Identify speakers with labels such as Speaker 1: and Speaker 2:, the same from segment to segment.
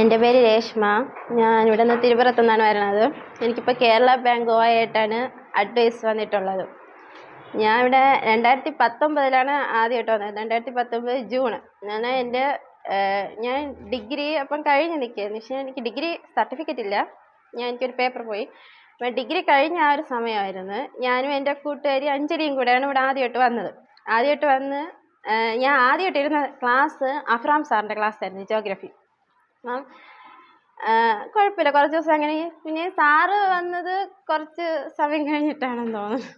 Speaker 1: എന്റെ പേര് രേഷ്മ. ഞാൻ ഇവിടെ നിന്ന് തിരുപുറത്തു നിന്നാണ് വരണത് എനിക്കിപ്പോൾ കേരള ബാങ്ക് ആയിട്ടാണ് അഡ്വൈസ് വന്നിട്ടുള്ളത്. ഞാൻ ഇവിടെ രണ്ടായിരത്തി പത്തൊമ്പതിലാണ് ആദ്യമായിട്ട് വന്നത്. രണ്ടായിരത്തി പത്തൊമ്പത് ജൂൺ ഞാൻ എന്റെ ഞാൻ ഡിഗ്രി അപ്പം കഴിഞ്ഞ് നിൽക്കുകയായിരുന്നു. പക്ഷേ എനിക്ക് ഡിഗ്രി സർട്ടിഫിക്കറ്റ് ഇല്ല. ഞാൻ എനിക്കൊരു പേപ്പർ പോയി. അപ്പം ഡിഗ്രി കഴിഞ്ഞ ആ ഒരു സമയമായിരുന്നു. ഞാനും എന്റെ കൂട്ടുകാരി അഞ്ജലിയും കൂടെയാണ് ഇവിടെ ആദ്യമായിട്ട് വന്നത്. ആദ്യമായിട്ട് വന്ന് ഞാൻ ആദ്യമായിട്ട് ഇരുന്ന ക്ലാസ് അഫ്രാം സാറിന്റെ ക്ലാസ് ആയിരുന്നു ജോഗ്രഫി അപ്പം കുഴപ്പമില്ല. കുറച്ച് ദിവസം അങ്ങനെ. പിന്നെ സാറ് വന്നത് കുറച്ച് സമയം കഴിഞ്ഞിട്ടാണെന്ന് തോന്നുന്നു.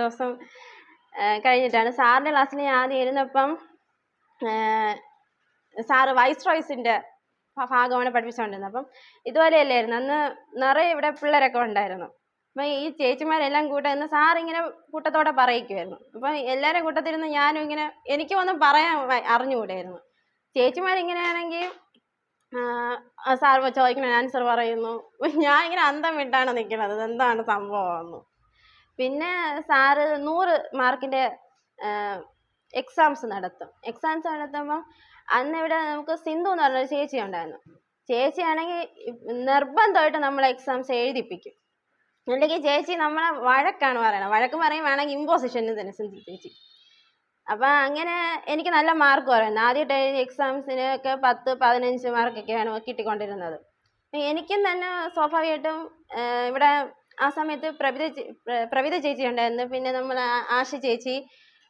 Speaker 1: ദിവസം കഴിഞ്ഞിട്ടാണ്. സാറിന്റെ ക്ലാസ്സിൽ ഞാൻ ആദ്യം ഇരുന്നപ്പം സാറ് വൈസ് റോയ്സിന്റെ ഭാഗമാണ് പഠിപ്പിച്ചുകൊണ്ടിരുന്നത് അപ്പം ഇതുപോലെയല്ലായിരുന്നു. അന്ന് നിറയെ ഇവിടെ പിള്ളേരൊക്കെ ഉണ്ടായിരുന്നു. അപ്പം ഈ ചേച്ചിമാരെല്ലാം കൂടെ ഇന്ന് സാറിങ്ങനെ കൂട്ടത്തോടെ പറയിക്കുമായിരുന്നു അപ്പം എല്ലാവരും കൂട്ടത്തിരുന്ന് ഞാനും ഇങ്ങനെ എനിക്കും ഒന്നും പറയാൻ അറിഞ്ഞുകൂടായിരുന്നു. ചേച്ചിമാരിങ്ങനെയാണെങ്കിൽ സാർ ചോദിക്കുന്ന ആൻസർ പറയുന്നു. ഞാൻ ഇങ്ങനെ അന്തം വിട്ടാണ് നിൽക്കുന്നത് സംഭവം സംഭവമെന്ന്. പിന്നെ സാറ് നൂറ് മാർക്കിന്റെ എക്സാംസ് നടത്തും. എക്സാംസ് നടത്തുമ്പം അന്ന് ഇവിടെ നമുക്ക് സിന്ധു എന്ന് പറഞ്ഞൊരു ചേച്ചി ഉണ്ടായിരുന്നു. ചേച്ചിയാണെങ്കിൽ നിർബന്ധമായിട്ട് നമ്മളെ എക്സാംസ് എഴുതിപ്പിക്കും. അല്ലെങ്കിൽ ചേച്ചി നമ്മളെ വഴക്കാണ് പറയണത് വഴക്ക് പറയും വേണമെങ്കിൽ ഇമ്പോസിഷന് തന്നെ സിന്ധു ചേച്ചി. അപ്പം അങ്ങനെ എനിക്ക് നല്ല മാർക്ക് കുറവായിരുന്നു ആദ്യമായിട്ട് എഴുതിയ എക്സാംസിനൊക്കെ പത്ത് പതിനഞ്ച് മാർക്കൊക്കെയാണ് കിട്ടിക്കൊണ്ടിരുന്നത്. എനിക്കും തന്നെ സ്വാഭാവികമായിട്ടും ഇവിടെ ആ സമയത്ത് പ്രവിത പ്രവിത ചേച്ചി ഉണ്ടായിരുന്നു. പിന്നെ നമ്മൾ ആശ ചേച്ചി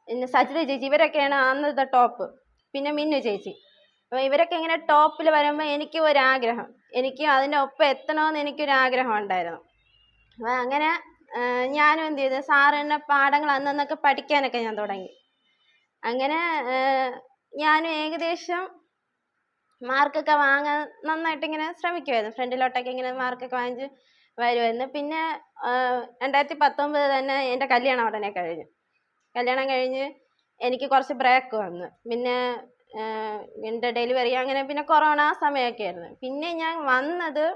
Speaker 1: പിന്നെ സജിത ചേച്ചി ഇവരൊക്കെയാണ് അന്നത്തെ ടോപ്പ് പിന്നെ മിന്നു ചേച്ചി. അപ്പോൾ ഇവരൊക്കെ ഇങ്ങനെ ടോപ്പിൽ വരുമ്പോൾ എനിക്കും ഒരാഗ്രഹം. എനിക്ക് അതിന്റെ ഒപ്പം എത്തണമെന്ന് എനിക്കൊരു ആഗ്രഹം ഉണ്ടായിരുന്നു. അപ്പോൾ അങ്ങനെ ഞാനും എന്ത് ചെയ്തു? സാറിന്റെ പാഠങ്ങൾ അന്നന്നൊക്കെ പഠിക്കാനൊക്കെ ഞാൻ തുടങ്ങി. അങ്ങനെ ഞാൻ ഏകദേശം മാർക്കൊക്കെ വാങ്ങാൻ നന്നായിട്ട് ഇങ്ങനെ ശ്രമിക്കുമായിരുന്നു ഫ്രണ്ടിലോട്ടൊക്കെ ഇങ്ങനെ മാർക്കൊക്കെ വാങ്ങിച്ച് വരുമായിരുന്നു പിന്നെ രണ്ടായിരത്തി പത്തൊമ്പത് തന്നെ എന്റെ കല്യാണം ഉടനെ കഴിഞ്ഞു. കല്യാണം കഴിഞ്ഞ് എനിക്ക് കുറച്ച് ബ്രേക്ക് വന്നു. പിന്നെ എന്റെ ഡെലിവറി അങ്ങനെ പിന്നെ കൊറോണ സമയമൊക്കെ ആയിരുന്നു. പിന്നെ ഞാൻ വന്നത്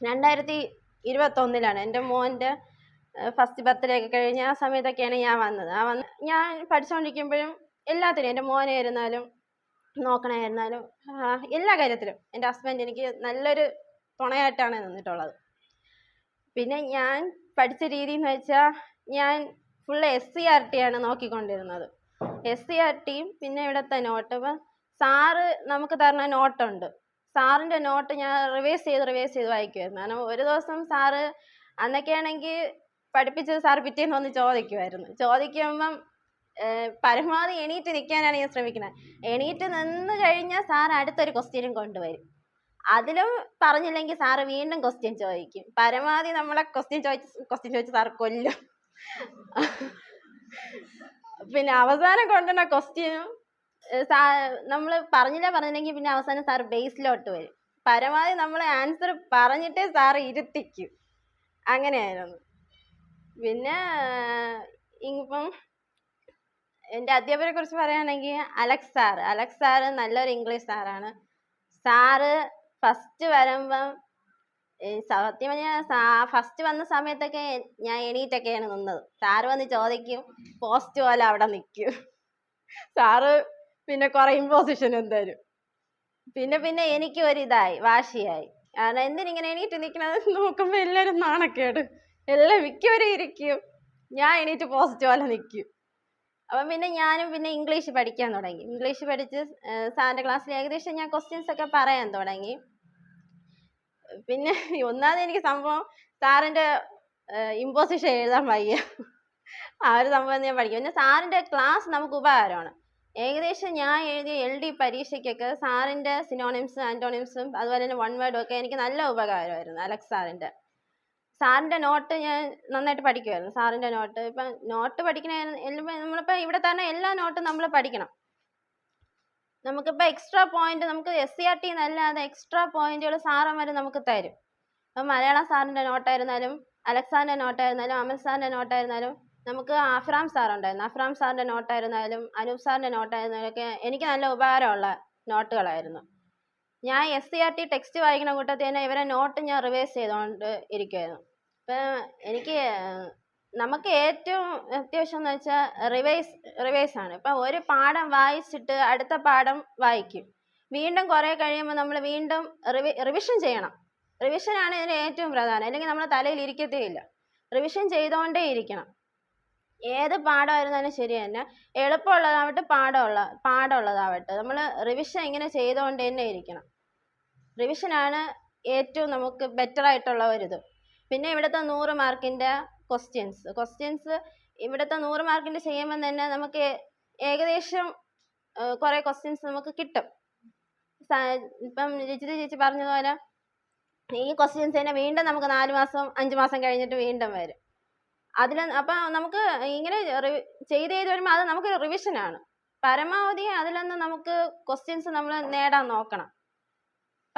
Speaker 1: രണ്ടായിരത്തി ഇരുപത്തൊന്നിലാണ് എന്റെ മോന്റെ ഫസ്റ്റ് ബർത്ത്ഡേ ഒക്കെ കഴിഞ്ഞ് ആ സമയത്തൊക്കെയാണ് ഞാൻ വന്നത്. ആ വന്ന് ഞാൻ പഠിച്ചുകൊണ്ടിരിക്കുമ്പോഴും എല്ലാത്തിനും എന്റെ മോനെ ആയിരുന്നാലും നോക്കണമായിരുന്നാലും എല്ലാ കാര്യത്തിലും എന്റെ ഹസ്ബൻഡ് എനിക്ക് നല്ലൊരു തുണയായിട്ടാണ് നിന്നിട്ടുള്ളത്. പിന്നെ ഞാൻ പഠിച്ച രീതി എന്ന് വെച്ചാൽ ഞാൻ full S C R T ആണ് നോക്കിക്കൊണ്ടിരുന്നത്. എസ് സി ആർ ടിയും പിന്നെ ഇവിടുത്തെ നോട്ട് അപ്പം സാറ് നമുക്ക് തരുന്ന നോട്ടുണ്ട് സാറിന്റെ നോട്ട് ഞാൻ റിവേഴ്സ് ചെയ്ത് റിവേഴ്സ് ചെയ്ത് വായിക്കുമായിരുന്നു കാരണം ഒരു ദിവസം സാറ് അന്നൊക്കെയാണെങ്കിൽ പഠിപ്പിച്ചത് സാർ പിറ്റേന്ന് വന്ന് ചോദിക്കുമായിരുന്നു ചോദിക്കുമ്പം പരമാവധി എണീറ്റ് നിൽക്കാനാണ് ഞാൻ ശ്രമിക്കുന്നത് എണീറ്റ് നിന്ന് കഴിഞ്ഞാൽ സാർ അടുത്തൊരു ക്വസ്റ്റ്യനും കൊണ്ടുവരും. അതിലും പറഞ്ഞില്ലെങ്കിൽ സാറ് വീണ്ടും ക്വസ്റ്റ്യൻ ചോദിക്കും. പരമാവധി നമ്മളെ ക്വസ്റ്റ്യൻ ചോദിച്ച് ക്വസ്റ്റ്യൻ ചോദിച്ച് സാർ കൊല്ലും. പിന്നെ അവസാനം കൊണ്ടുവന്ന ക്വസ്റ്റ്യനും സാ നമ്മൾ പറഞ്ഞില്ല പറഞ്ഞില്ലെങ്കിൽ പിന്നെ അവസാനം സാർ ബേസിലോട്ട് വരും. പരമാവധി നമ്മൾ ആൻസർ പറഞ്ഞിട്ടേ സാർ ഇരുത്തിക്കും. അങ്ങനെയായിരുന്നു. പിന്നെ ഇപ്പം എന്റെ അധ്യാപകരെ കുറിച്ച് പറയുകയാണെങ്കിൽ അലക്സ് സാർ അലക്സ് സാറ് നല്ലൊരു ഇംഗ്ലീഷ് സാറാണ്. സാറ് ഫസ്റ്റ് വരുമ്പം സത്യം പറഞ്ഞാൽ ഫസ്റ്റ് വന്ന സമയത്തൊക്കെ ഞാൻ എണീറ്റൊക്കെയാണ് നിന്നത്. സാറ് വന്ന് ചോദിക്കും പോസ്റ്റ് പോലെ അവിടെ നിൽക്കും സാറ് പിന്നെ കുറേ ഇമ്പോസിഷനും തരും. പിന്നെ പിന്നെ എനിക്ക് ഒരിതായി വാശിയായി. കാരണം എന്തിനിങ്ങനെ എണീറ്റ് നിൽക്കണത് നോക്കുമ്പോൾ എല്ലാവരും നാണക്കേട്. എല്ലാം മിക്കവരും ഇരിക്കും. ഞാൻ എണീറ്റ് പോസ്റ്റ് പോലെ നിൽക്കും അപ്പം പിന്നെ ഞാനും പിന്നെ ഇംഗ്ലീഷ് പഠിക്കാൻ തുടങ്ങി. ഇംഗ്ലീഷ് പഠിച്ച് സാറിന്റെ ക്ലാസ്സിൽ ഏകദേശം ഞാൻ ക്വസ്റ്റ്യൻസ് ഒക്കെ പറയാൻ തുടങ്ങി. പിന്നെ ഒന്നാമത് എനിക്ക് സംഭവം സാറിന്റെ ഇമ്പോസിഷൻ എഴുതാൻ വയ്യ. ആ ഒരു സംഭവം ഞാൻ പഠിക്കും. പിന്നെ സാറിന്റെ ക്ലാസ് നമുക്ക് ഉപകാരമാണ്. ഏകദേശം ഞാൻ എഴുതിയ എൽ ഡി പരീക്ഷയ്ക്കൊക്കെ സാറിന്റെ സിനോണിംസും ആന്റോണിംസും അതുപോലെ തന്നെ വൺ വേർഡും ഒക്കെ എനിക്ക് നല്ല ഉപകാരമായിരുന്നു അലക്സ് സാറിന്റെ സാറിന്റെ നോട്ട് ഞാൻ നന്നായിട്ട് പഠിക്കുമായിരുന്നു സാറിന്റെ നോട്ട്. ഇപ്പം നോട്ട് പഠിക്കണ നമ്മളിപ്പോൾ ഇവിടെ തന്നെ എല്ലാ നോട്ടും നമ്മൾ പഠിക്കണം. നമുക്കിപ്പോൾ എക്സ്ട്രാ പോയിന്റ് നമുക്ക് എസ് സി ആർ ടി എന്നല്ലാതെ എക്സ്ട്രാ പോയിന്റുകൾ സാറന്മാർ നമുക്ക് തരും. ഇപ്പം മലയാളം സാറിന്റെ നോട്ടായിരുന്നാലും അലക്സാറിന്റെ നോട്ടായിരുന്നാലും അമൽ സാറിന്റെ നോട്ടായിരുന്നാലും നമുക്ക് അഫ്രാം സാർ ഉണ്ടായിരുന്നു അഫ്രാം സാറിന്റെ നോട്ടായിരുന്നാലും അനൂപ് സാറിന്റെ നോട്ടായിരുന്നാലും ഒക്കെ എനിക്ക് നല്ല ഉപകാരമുള്ള നോട്ടുകളായിരുന്നു. ഞാൻ S C R T text വായിക്കുന്ന കൂട്ടത്തിൽ തന്നെ ഇവരെ നോട്ട് ഞാൻ റിവൈസ് ചെയ്തുകൊണ്ട് ഇരിക്കുമായിരുന്നു അപ്പം എനിക്ക് നമുക്ക് ഏറ്റവും അത്യാവശ്യം എന്ന് വെച്ചാൽ റിവൈസ് റിവൈസ് ആണ്. ഇപ്പം ഒരു പാഠം വായിച്ചിട്ട് അടുത്ത പാഠം വായിക്കും. വീണ്ടും കുറേ കഴിയുമ്പോൾ നമ്മൾ വീണ്ടും റിവി റിവിഷൻ ചെയ്യണം. റിവിഷനാണ് ഇതിന് ഏറ്റവും പ്രധാനം. അല്ലെങ്കിൽ നമ്മൾ തലയിൽ ഇരിക്കത്തേ ഇല്ല റിവിഷൻ ചെയ്തുകൊണ്ടേ ഇരിക്കണം. ഏത് പാഠമായിരുന്നാലും ശരി തന്നെ എളുപ്പമുള്ളതാവട്ടെ പാഠമുള്ള പാഠമുള്ളതാവട്ടെ. നമ്മൾ റിവിഷൻ ഇങ്ങനെ ചെയ്തുകൊണ്ട് തന്നെ ഇരിക്കണം. റിവിഷനാണ് ഏറ്റവും നമുക്ക് ബെറ്റർ ആയിട്ടുള്ള ഒരിത് പിന്നെ ഇവിടുത്തെ നൂറ് മാർക്കിന്റെ ക്വസ്റ്റ്യൻസ് ക്വസ്റ്റ്യൻസ് ഇവിടുത്തെ നൂറ് മാർക്കിന്റെ ചെയ്യുമ്പോൾ തന്നെ നമുക്ക് ഏകദേശം കുറേ ക്വസ്റ്റ്യൻസ് നമുക്ക് കിട്ടും. ഇപ്പം രജിത ചേച്ചി പറഞ്ഞതുപോലെ ഈ ക്വസ്റ്റ്യൻസ് തന്നെ വീണ്ടും നമുക്ക് നാല് മാസം അഞ്ച് മാസം കഴിഞ്ഞിട്ട് വീണ്ടും വരും. അതിൽ അപ്പം നമുക്ക് ഇങ്ങനെ ചെയ്ത് ചെയ്ത് വരുമ്പോൾ അത് നമുക്കൊരു റിവിഷനാണ് പരമാവധി അതിൽ നിന്ന് നമുക്ക് ക്വസ്റ്റ്യൻസ് നമ്മൾ നേടാൻ നോക്കണം.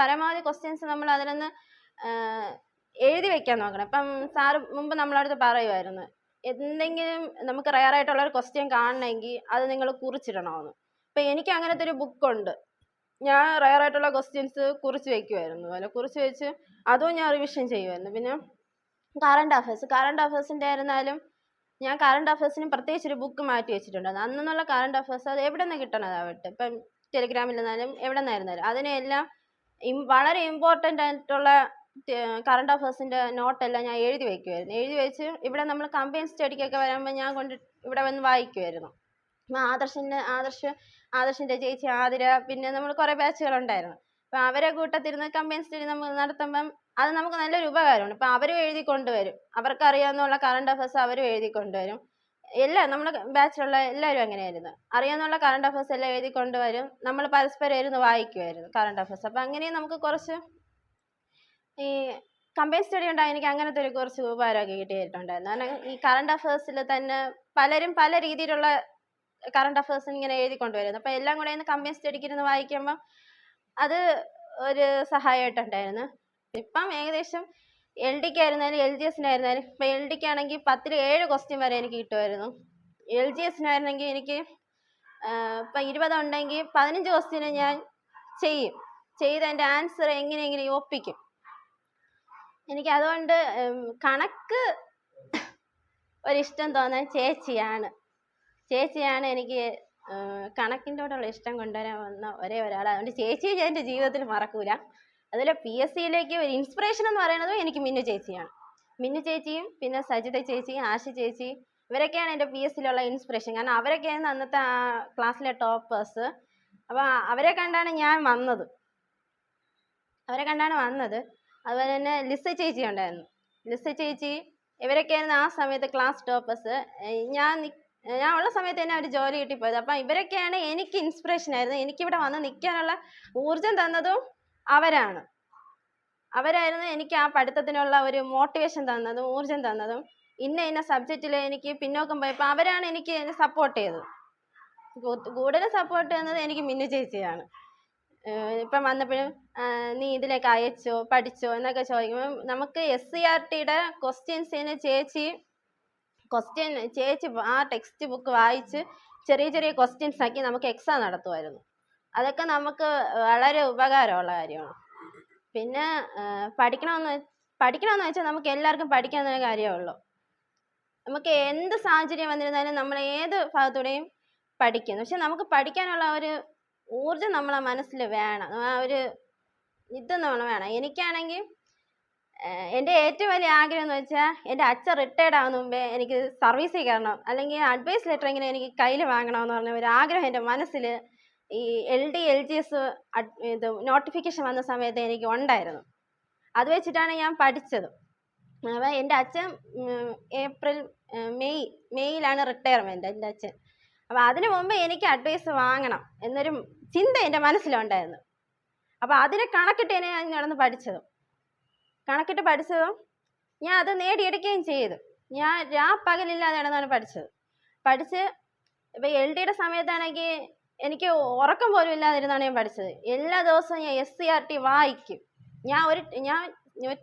Speaker 1: പരമാവധി ക്വസ്റ്റ്യൻസ് നമ്മൾ അതിലൊന്ന് എഴുതി വെക്കാൻ നോക്കണം. ഇപ്പം സാറ് മുമ്പ് നമ്മളടുത്ത് പറയുമായിരുന്നു എന്തെങ്കിലും നമുക്ക് റയർ ആയിട്ടുള്ള ഒരു ക്വസ്റ്റ്യൻ കാണണമെങ്കിൽ അത് നിങ്ങൾ കുറിച്ചിടണമെന്ന്. ഇപ്പം എനിക്ക് അങ്ങനത്തെ ഒരു ബുക്കുണ്ട് ഞാൻ റയർ ആയിട്ടുള്ള ക്വസ്റ്റ്യൻസ് കുറിച്ച് വെക്കുമായിരുന്നു അല്ല കുറിച്ച് വെച്ച് അതും ഞാൻ റിവിഷൻ ചെയ്യുമായിരുന്നു പിന്നെ കറണ്ട് അഫയേഴ്സ് കറണ്ട് അഫയേഴ്സിന്റെ ആയിരുന്നാലും ഞാൻ കറണ്ട് അഫയേഴ്സിന് പ്രത്യേകിച്ച് ഒരു ബുക്ക് മാറ്റി വെച്ചിട്ടുണ്ട് അന്നുള്ള കറണ്ട് അഫയേഴ്സ് അത് എവിടെ നിന്ന് കിട്ടണതാവട്ടെ ഇപ്പം ടെലിഗ്രാമിൽ നിന്നാലും എവിടെ നിന്നായിരുന്നാലും അതിനെല്ലാം വളരെ ഇമ്പോർട്ടന്റ് ആയിട്ടുള്ള കറണ്ട് അഫയേഴ്സിന്റെ നോട്ടെല്ലാം ഞാൻ എഴുതി വയ്ക്കുമായിരുന്നു എഴുതി വെച്ച് ഇവിടെ നമ്മൾ കമ്പയിൻ സ്റ്റഡിക്കൊക്കെ വരുമ്പോൾ ഞാൻ കൊണ്ട് ഇവിടെ വന്ന് വായിക്കുമായിരുന്നു ആദർശിന്റെ ആദർശ് ആദർശിന്റെ ചേച്ചി ആതിര പിന്നെ നമ്മൾ കുറേ ബാച്ചുകളുണ്ടായിരുന്നു അപ്പം അവരെ കൂട്ടത്തിരുന്ന് കമ്പയിൻ സ്റ്റഡി നമ്മൾ നടത്തുമ്പം അത് നമുക്ക് നല്ലൊരു ഉപകാരമാണ്. ഇപ്പം അവരും എഴുതി കൊണ്ടുവരും. അവർക്കറിയാവുന്ന കറണ്ട് അഫയേഴ്സ് അവരും എഴുതി കൊണ്ടുവരും. എല്ലാം നമ്മുടെ ബാച്ചിലുള്ള എല്ലാവരും അങ്ങനെയായിരുന്നു. അറിയാവുന്നുള്ള കറണ്ട് അഫയേഴ്സ് എല്ലാം എഴുതി കൊണ്ടുവരും. നമ്മൾ പരസ്പരം ഇരുന്ന് വായിക്കുമായിരുന്നു കറണ്ട് അഫയേഴ്സ് അപ്പം അങ്ങനെ നമുക്ക് കുറച്ച് ഈ കമ്പൈൻ സ്റ്റഡി ഉണ്ടായി എനിക്ക് അങ്ങനത്തെ ഒരു കുറച്ച് ഉപകാരമൊക്കെ കിട്ടിയിട്ടുണ്ടായിരുന്നു. കാരണം ഈ കറണ്ട് അഫയേഴ്സിൽ തന്നെ പലരും പല രീതിയിലുള്ള കറണ്ട് അഫയേഴ്സ് ഇങ്ങനെ എഴുതി കൊണ്ടുവരുന്നു. അപ്പോൾ എല്ലാം കൂടെ ഒന്ന് കമ്പൈൻ സ്റ്റഡിക്ക് ഇരുന്ന് വായിക്കുമ്പം അത് ഒരു സഹായമായിട്ടുണ്ടായിരുന്നു. ഇപ്പം ഏകദേശം എൽ ഡിക്ക് ആയിരുന്നാലും എൽ ജി എസിനായിരുന്നാലും ഇപ്പം എൽ ഡിക്ക് ആണെങ്കിൽ പത്തിൽ ഏഴ് ക്വസ്റ്റ്യൻ വരെ എനിക്ക് കിട്ടുമായിരുന്നു. എൽ ജി എസിനായിരുന്നെങ്കിൽ എനിക്ക് ഇപ്പം ഇരുപതുണ്ടെങ്കിൽ പതിനഞ്ച് ക്വസ്റ്റ്യന് ഞാൻ ചെയ്യും. ചെയ്ത് അതിന്റെ ആൻസർ എങ്ങനെയെങ്കിലും ഒപ്പിക്കും. എനിക്ക് അതുകൊണ്ട് കണക്ക് ഒരിഷ്ടം തോന്നാൻ ചേച്ചിയാണ്. ചേച്ചിയാണ് എനിക്ക് കണക്കിന്റെ ഇഷ്ടം കൊണ്ടുവരാൻ വന്ന ഒരേ ഒരാൾ അതുകൊണ്ട് ചേച്ചിയെ ഞാൻ എന്റെ ജീവിതത്തിൽ മറക്കൂല. അതുപോലെ പി എസ് സിയിലേക്ക് ഒരു ഇൻസ്പിറേഷൻ എന്ന് പറയുന്നത് എനിക്ക് മിന്നു ചേച്ചിയാണ്. മിന്നു ചേച്ചിയും പിന്നെ സജിത ചേച്ചിയും ആശ ചേച്ചി ഇവരൊക്കെയാണ് എന്റെ പി എസ് സിയിലുള്ള ഇൻസ്പിറേഷൻ കാരണം അവരൊക്കെയാണ് അന്നത്തെ ക്ലാസ്സിലെ ടോപ്പേഴ്സ് അപ്പോൾ അവരെ കണ്ടാണ് ഞാൻ വന്നത്. അവരെ കണ്ടാണ് വന്നത്. അതുപോലെ തന്നെ ലിസ ചേച്ചി ഉണ്ടായിരുന്നു. ലിസ ചേച്ചി ഇവരൊക്കെയായിരുന്നു ആ സമയത്ത് ക്ലാസ് ടോപ്പേഴ്സ് ഞാൻ ഞാൻ ഉള്ള സമയത്ത് തന്നെ അവർ ജോലി കിട്ടിപ്പോയത്. അപ്പം ഇവരൊക്കെയാണ് എനിക്ക് ഇൻസ്പിറേഷൻ ആയിരുന്നു എനിക്കിവിടെ വന്ന് നിൽക്കാനുള്ള ഊർജം തന്നതും അവരാണ്. അവരായിരുന്നു എനിക്ക് ആ പഠിത്തത്തിനുള്ള ഒരു മോട്ടിവേഷൻ തന്നതും ഊർജം തന്നതും. ഇന്ന ഇന്ന സബ്ജക്റ്റിൽ എനിക്ക് പിന്നോക്കം പോയപ്പോൾ അവരാണ് എനിക്ക് സപ്പോർട്ട് ചെയ്തത്. കൂടുതൽ സപ്പോർട്ട് ചെയ്യുന്നത് എനിക്ക് മിന്നു ചേച്ചിയാണ്. ഇപ്പം വന്നപ്പോഴും നീ ഇതിലേക്ക് അയച്ചോ പഠിച്ചോ എന്നൊക്കെ ചോദിക്കുമ്പോൾ നമുക്ക് എസ് സി ആർ ടിയുടെ ക്വസ്റ്റ്യൻസിന് ചേച്ചി ക്വസ്റ്റ്യൻ ചേച്ചി ആ ടെക്സ്റ്റ് ബുക്ക് വായിച്ച് ചെറിയ ചെറിയ ക്വസ്റ്റ്യൻസ് ആക്കി നമുക്ക് എക്സാം നടത്തുമായിരുന്നു. അതൊക്കെ നമുക്ക് വളരെ ഉപകാരമുള്ള കാര്യമാണ്. പിന്നെ പഠിക്കണമെന്ന് പഠിക്കണമെന്ന് വെച്ചാൽ നമുക്ക് എല്ലാവർക്കും പഠിക്കാവുന്ന കാര്യമേ ഉള്ളൂ. നമുക്ക് എന്ത് സാഹചര്യം വന്നിരുന്നാലും നമ്മൾ ഏത് ഭാഗത്തൂടെയും പഠിക്കും പക്ഷെ നമുക്ക് പഠിക്കാനുള്ള ഒരു ഊർജം നമ്മളെ മനസ്സിൽ വേണം. ആ ഒരു ഇത് നമ്മൾ വേണം. എനിക്കാണെങ്കിൽ എന്റെ ഏറ്റവും വലിയ ആഗ്രഹം എന്ന് വെച്ചാൽ എന്റെ അച്ഛൻ റിട്ടയർഡ് ആകുന്ന മുമ്പേ എനിക്ക് സർവീസിൽ കയറണം. അല്ലെങ്കിൽ അഡ്വൈസ് ലെറ്റർ എങ്കിലും എനിക്ക് കയ്യിൽ വാങ്ങണമെന്ന് പറഞ്ഞ ഒരു ആഗ്രഹം എന്റെ മനസ്സിൽ ഈ L D L G S ഇത് നോട്ടിഫിക്കേഷൻ വന്ന സമയത്ത് എനിക്ക് ഉണ്ടായിരുന്നു. അത് വെച്ചിട്ടാണ് ഞാൻ പഠിച്ചത്. അപ്പോൾ എന്റെ അച്ഛൻ ഏപ്രിൽ മെയ് മെയ്യിലാണ് റിട്ടയർമെന്റ് എന്റെ അച്ഛൻ. അപ്പോൾ അതിനു മുമ്പ് എനിക്ക് അഡ്വൈസ് വാങ്ങണം എന്നൊരു ചിന്ത എന്റെ മനസ്സിലുണ്ടായിരുന്നു. അപ്പോൾ അതിനെ കണക്കിട്ടാണ് ഞാൻ നടന്ന് പഠിച്ചത്. കണക്കിട്ട് പഠിച്ചതും ഞാൻ അത് നേടിയെടുക്കുകയും ചെയ്തു. ഞാൻ രാപ്പകലില്ലാതെ നടന്നാണ് പഠിച്ചത്. പഠിച്ച് ഇപ്പോൾ എൽ ഡിയുടെ സമയത്താണെങ്കിൽ എനിക്ക് ഉറക്കം പോലും ഇല്ലാതിരുന്നാണ് ഞാൻ പഠിച്ചത്. എല്ലാ ദിവസവും ഞാൻ എസ് സി ആർ ടി വായിക്കും. ഞാൻ ഒരു ഞാൻ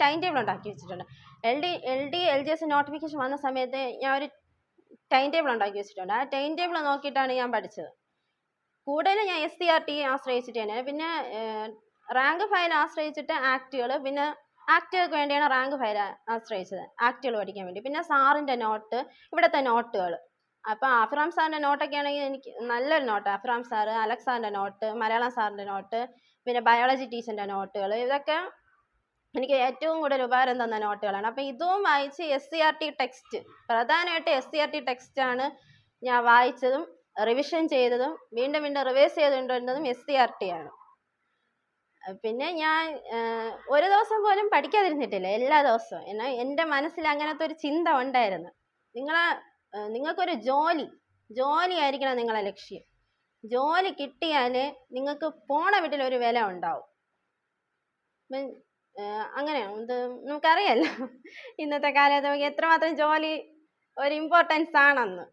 Speaker 1: ടൈം ടേബിൾ ഉണ്ടാക്കി വെച്ചിട്ടുണ്ട്. L D L D L G S notification വന്ന സമയത്ത് ഞാൻ ഒരു ടൈം ടേബിൾ ഉണ്ടാക്കി വെച്ചിട്ടുണ്ട്. ആ ടൈം ടേബിൾ നോക്കിയിട്ടാണ് ഞാൻ പഠിച്ചത്. കൂടുതലും ഞാൻ എസ് സി ആർ ടി ആശ്രയിച്ചിട്ട് തന്നെ പിന്നെ റാങ്ക് ഫയൽ ആശ്രയിച്ചിട്ട് ആക്റ്റുകൾ പിന്നെ ആക്റ്റുകൾക്ക് വേണ്ടിയാണ് റാങ്ക് ഫയൽ ആശ്രയിച്ചത്. ആക്റ്റുകൾ പഠിക്കാൻ വേണ്ടി. പിന്നെ സാറിന്റെ നോട്ട് ഇവിടുത്തെ നോട്ടുകൾ അപ്പം അഫ്രാം സാറിന്റെ നോട്ടൊക്കെ ആണെങ്കിൽ എനിക്ക് നല്ലൊരു നോട്ട് അഫ്രാം സാറ് അലക്സ് സാറിന്റെ നോട്ട് മലയാളം സാറിന്റെ നോട്ട് പിന്നെ ബയോളജി ടീച്ചറിന്റെ നോട്ടുകൾ ഇതൊക്കെ എനിക്ക് ഏറ്റവും കൂടുതൽ ഉപകാരം തന്ന നോട്ടുകളാണ്. അപ്പം ഇതും വായിച്ച് S C R T text പ്രധാനമായിട്ട് എസ് സി ആർ ടി ടെക്സ്റ്റാണ് ഞാൻ വായിച്ചതും റിവിഷൻ ചെയ്തതും വീണ്ടും വീണ്ടും റിവൈസ് ചെയ്തുകൊണ്ടിരുന്നതും എസ് സി ആർ ടി ആണ്. പിന്നെ ഞാൻ ഒരു ദിവസം പോലും പഠിക്കാതിരുന്നിട്ടില്ല എല്ലാ ദിവസവും. എന്നാൽ എന്റെ മനസ്സിൽ അങ്ങനത്തെ ഒരു ചിന്ത ഉണ്ടായിരുന്നു. നിങ്ങളെ നിങ്ങൾക്കൊരു ജോലി ജോലി ആയിരിക്കണം നിങ്ങളെ ലക്ഷ്യം. ജോലി കിട്ടിയാൽ നിങ്ങൾക്ക് പോണ വീട്ടിൽ ഒരു വില ഉണ്ടാവും. അങ്ങനെയാണ് ഇത് നമുക്കറിയാലോ. ഇന്നത്തെ കാലത്ത് നമുക്ക് എത്രമാത്രം ജോലി ഒരു ഇമ്പോർട്ടൻസ് ആണെന്ന്.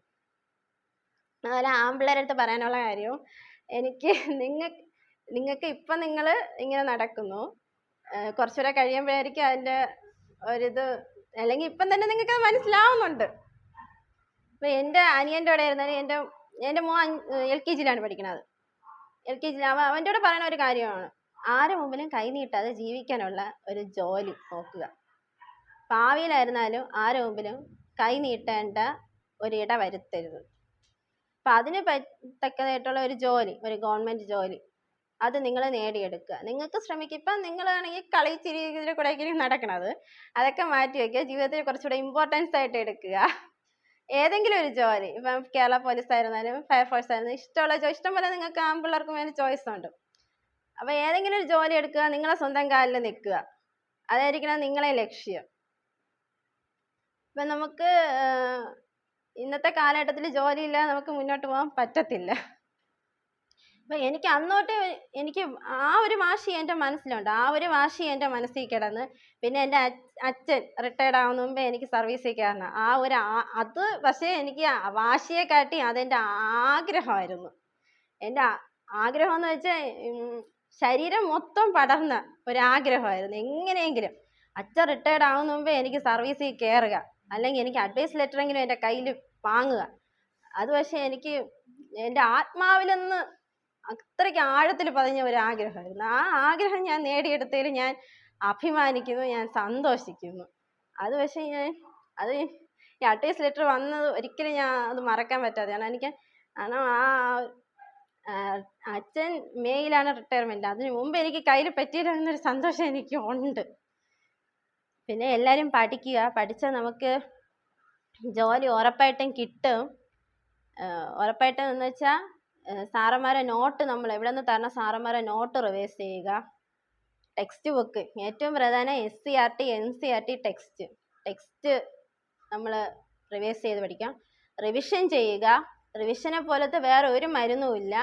Speaker 1: അതുപോലെ ആൺപിള്ളേരുടെ അടുത്ത് പറയാനുള്ള കാര്യവും എനിക്ക് നിങ്ങൾ നിങ്ങൾക്ക് ഇപ്പം നിങ്ങൾ ഇങ്ങനെ നടക്കുന്നു. കുറച്ചുകൂടെ കഴിയുമ്പോഴായിരിക്കും അതിന്റെ ഒരിത് അല്ലെങ്കിൽ ഇപ്പം തന്നെ നിങ്ങൾക്ക് അത് മനസ്സിലാവുന്നുണ്ട്. ഇപ്പം എന്റെ അനിയന്റെ കൂടെ ആയിരുന്നാലും എന്റെ എന്റെ മോൻ എൽ കെ ജിയിലാണ് പഠിക്കുന്നത് എൽ കെ ജിയിൽ അവ അവന്റെ കൂടെ പറയുന്ന ഒരു കാര്യമാണ്. ആരുടെ മുമ്പിലും കൈ നീട്ടാതെ ജീവിക്കാനുള്ള ഒരു ജോലി നോക്കുക. ഭാവിയിലായിരുന്നാലും ആരുടെ മുമ്പിലും കൈ നീട്ടേണ്ട ഒരിട വരുത്തരുത്. അപ്പം അതിന് പറ്റത്തക്കതായിട്ടുള്ള ഒരു ജോലി ഒരു ഗവൺമെന്റ് ജോലി അത് നിങ്ങൾ നേടിയെടുക്കുക. നിങ്ങൾക്ക് ശ്രമിക്കുക. ഇപ്പം നിങ്ങളാണെങ്കിൽ കളിച്ചിരി ഇതിൽ കൂടെ നടക്കണത്? അതൊക്കെ മാറ്റി വയ്ക്കുക. ജീവിതത്തിൽ കുറച്ചുകൂടെ ഇമ്പോർട്ടൻസ് ആയിട്ട് എടുക്കുക. ഏതെങ്കിലും ഒരു ജോലി. ഇപ്പം കേരള പോലീസ് ആയിരുന്നാലും ഫയർഫോഴ്സ് ആയിരുന്നാലും ഇഷ്ടമുള്ള ജോലി ഇഷ്ടം പോലെ നിങ്ങൾക്ക് ആൺപിള്ളേർക്ക് വേണ്ടി ചോയ്സ് ഉണ്ട്. അപ്പോൾ ഏതെങ്കിലും ഒരു ജോലി എടുക്കുക നിങ്ങളെ സ്വന്തം കാലിൽ നിൽക്കുക. അതായിരിക്കണം നിങ്ങളെ ലക്ഷ്യം. ഇപ്പം നമുക്ക് ഇന്നത്തെ കാലഘട്ടത്തിൽ ജോലിയില്ലാതെ നമുക്ക് മുന്നോട്ട് പോകാൻ പറ്റത്തില്ല. അപ്പം എനിക്ക് അന്നോട്ട് എനിക്ക് ആ ഒരു വാശി എന്റെ മനസ്സിലുണ്ട്. ആ ഒരു വാശി എന്റെ മനസ്സിൽ കിടന്ന് പിന്നെ എന്റെ അച്ഛൻ റിട്ടയർഡ് ആവുന്ന മുമ്പേ എനിക്ക് സർവീസിൽ കയറണം. ആ ഒരു അത് പക്ഷേ എനിക്ക് വാശിയെ കാട്ടി അതെന്റെ ആഗ്രഹമായിരുന്നു. എന്റെ ആഗ്രഹം എന്ന് വെച്ചാൽ ശരീരം മൊത്തം പടർന്ന ഒരാഗ്രഹമായിരുന്നു. എങ്ങനെയെങ്കിലും അച്ഛൻ റിട്ടയർഡ് ആവുന്ന മുമ്പേ എനിക്ക് സർവീസിൽ കയറുക. അല്ലെങ്കിൽ എനിക്ക് അഡ്വൈസ് ലെറ്ററെങ്കിലും എന്റെ കയ്യിൽ വാങ്ങുക. അത് പക്ഷേ എനിക്ക് എന്റെ ആത്മാവിൽ നിന്ന് അത്രയ്ക്ക് ആഴത്തിൽ പതിഞ്ഞ ഒരു ആഗ്രഹമായിരുന്നു. ആ ആഗ്രഹം ഞാൻ നേടിയെടുത്തതിൽ ഞാൻ അഭിമാനിക്കുന്നു ഞാൻ സന്തോഷിക്കുന്നു. അത് പക്ഷേ ഞാൻ അത് ഈ അഡ്വൈസ് ലെറ്റർ വന്നത് ഒരിക്കലും ഞാൻ അത് മറക്കാൻ പറ്റാതെ പറ്റാതെയാണ്. എനിക്ക് കാരണം ആ അച്ഛൻ മേയിലാണ് റിട്ടയർമെന്റ് അതിന് മുമ്പ് എനിക്ക് കയ്യിൽ പറ്റിയില്ലെന്നൊരു സന്തോഷം എനിക്ക് ഉണ്ട് പിന്നെ എല്ലാവരും പഠിക്കുക. പഠിച്ചാൽ നമുക്ക് ജോലി ഉറപ്പായിട്ടും കിട്ടും. ഉറപ്പായിട്ടും എന്ന് വെച്ചാൽ സാറന്മാരെ നോട്ട് നമ്മൾ എവിടെ നിന്ന് തരണം സാറന്മാരെ നോട്ട് റിവേഴ്സ് ചെയ്യുക. ടെക്സ്റ്റ് ബുക്ക് ഏറ്റവും പ്രധാനം S C R T N C R T text text നമ്മൾ റിവേഴ്സ് ചെയ്ത് പഠിക്കാം. റിവിഷൻ ചെയ്യുക. റിവിഷനെ പോലത്തെ വേറെ ഒരു മരുന്നും ഇല്ല.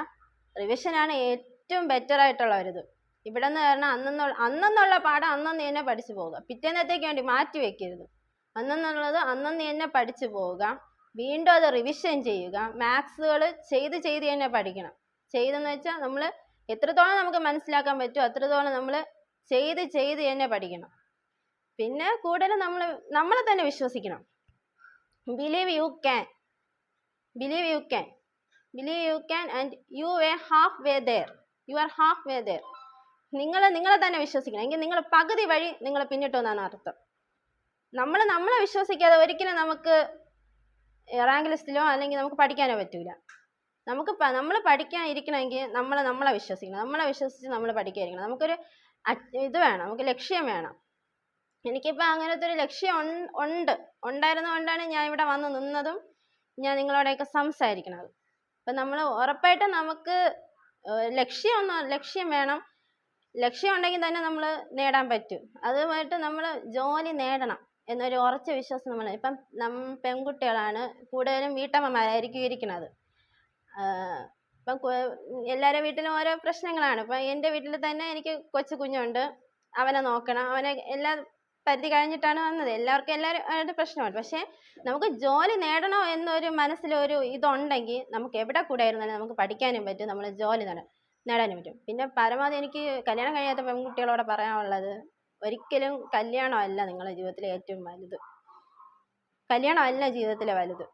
Speaker 1: റിവിഷനാണ് ഏറ്റവും ബെറ്റർ ആയിട്ടുള്ള ഒരു ഇത്. ഇവിടെ നിന്ന് പറഞ്ഞാൽ അന്നെന്നുള്ള അന്നെന്നുള്ള പാഠം അന്നന്ന് തന്നെ പഠിച്ചു പോവുക. പിറ്റേന്നത്തേക്ക് വേണ്ടി മാറ്റി വെക്കരുത്. അന്നെന്നുള്ളത് അന്നന്ന് തന്നെ പഠിച്ചു പോവുക. വീണ്ടും അത് റിവിഷൻ ചെയ്യുക. മാത്സുകൾ ചെയ്ത് ചെയ്ത് തന്നെ പഠിക്കണം. ചെയ്തെന്ന് വെച്ചാൽ നമ്മൾ എത്രത്തോളം നമുക്ക് മനസ്സിലാക്കാൻ പറ്റുമോ അത്രത്തോളം നമ്മൾ ചെയ്ത് ചെയ്ത് തന്നെ പഠിക്കണം. പിന്നെ കൂടുതൽ നമ്മൾ നമ്മളെ തന്നെ വിശ്വസിക്കണം. Believe you can believe you can believe you can and you way half way there you are half way there നിങ്ങൾ നിങ്ങളെ തന്നെ വിശ്വസിക്കണം. എങ്കിൽ നിങ്ങൾ പകുതി വഴി നിങ്ങൾ പിന്നിട്ടു എന്നാണ് അർത്ഥം. നമ്മൾ നമ്മളെ വിശ്വസിക്കാതെ ഒരിക്കലും നമുക്ക് റാങ്ക് ലിസ്റ്റിലോ അല്ലെങ്കിൽ നമുക്ക് പഠിക്കാനോ പറ്റൂല. നമുക്ക് നമ്മൾ പഠിക്കാൻ ഇരിക്കണമെങ്കിൽ നമ്മൾ നമ്മളെ വിശ്വസിക്കണം. നമ്മളെ വിശ്വസിച്ച് നമ്മൾ പഠിക്കാതിരിക്കണം നമുക്കൊരു ഇത് വേണം. നമുക്ക് ലക്ഷ്യം വേണം. എനിക്കിപ്പോൾ അങ്ങനത്തെ ഒരു ലക്ഷ്യം ഉണ്ട്, ഉണ്ട്. ഉണ്ടായിരുന്നതുകൊണ്ടാണ് ഞാൻ ഇവിടെ വന്ന് നിന്നതും ഞാൻ നിങ്ങളോടൊക്കെ സംസാരിക്കുന്നത് അപ്പം നമ്മൾ ഉറപ്പായിട്ടും നമുക്ക് ലക്ഷ്യമൊന്നും ലക്ഷ്യം വേണം. ലക്ഷ്യം ഉണ്ടെങ്കിൽ തന്നെ നമ്മൾ നേടാൻ പറ്റും. അതുമായിട്ട് നമ്മൾ ജോലി നേടണം. എന്നൊരു ഉറച്ച വിശ്വാസം നമ്മൾ ഇപ്പം നം പെൺകുട്ടികളാണ് കൂടുതലും വീട്ടമ്മമാരായിരിക്കും ഇരിക്കുന്നത്. ഇപ്പം എല്ലാവരുടെ വീട്ടിലും ഓരോ പ്രശ്നങ്ങളാണ്. ഇപ്പം എന്റെ വീട്ടിൽ തന്നെ എനിക്ക് കൊച്ചു കുഞ്ഞുണ്ട്. അവനെ നോക്കണം. അവനെ എല്ലാ പരിധി കഴിഞ്ഞിട്ടാണ് വന്നത്. എല്ലാവർക്കും എല്ലാവരും പ്രശ്നമാണ്. പക്ഷേ നമുക്ക് ജോലി നേടണോ എന്നൊരു മനസ്സിലൊരു ഇതുണ്ടെങ്കിൽ നമുക്ക് എവിടെ കൂടെ ആയിരുന്നാലും നമുക്ക് പഠിക്കാനും പറ്റും. നമ്മൾ ജോലി നേടാനും പറ്റും. പിന്നെ പരമാവധി എനിക്ക് കല്യാണം കഴിയാത്ത പെൺകുട്ടികളോട് പറയാനുള്ളത് ഒരിക്കലും കല്യാണമല്ല നിങ്ങളുടെ ജീവിതത്തിലെ ഏറ്റവും വലുത്. കല്യാണമല്ല ജീവിതത്തിലെ വലുത്.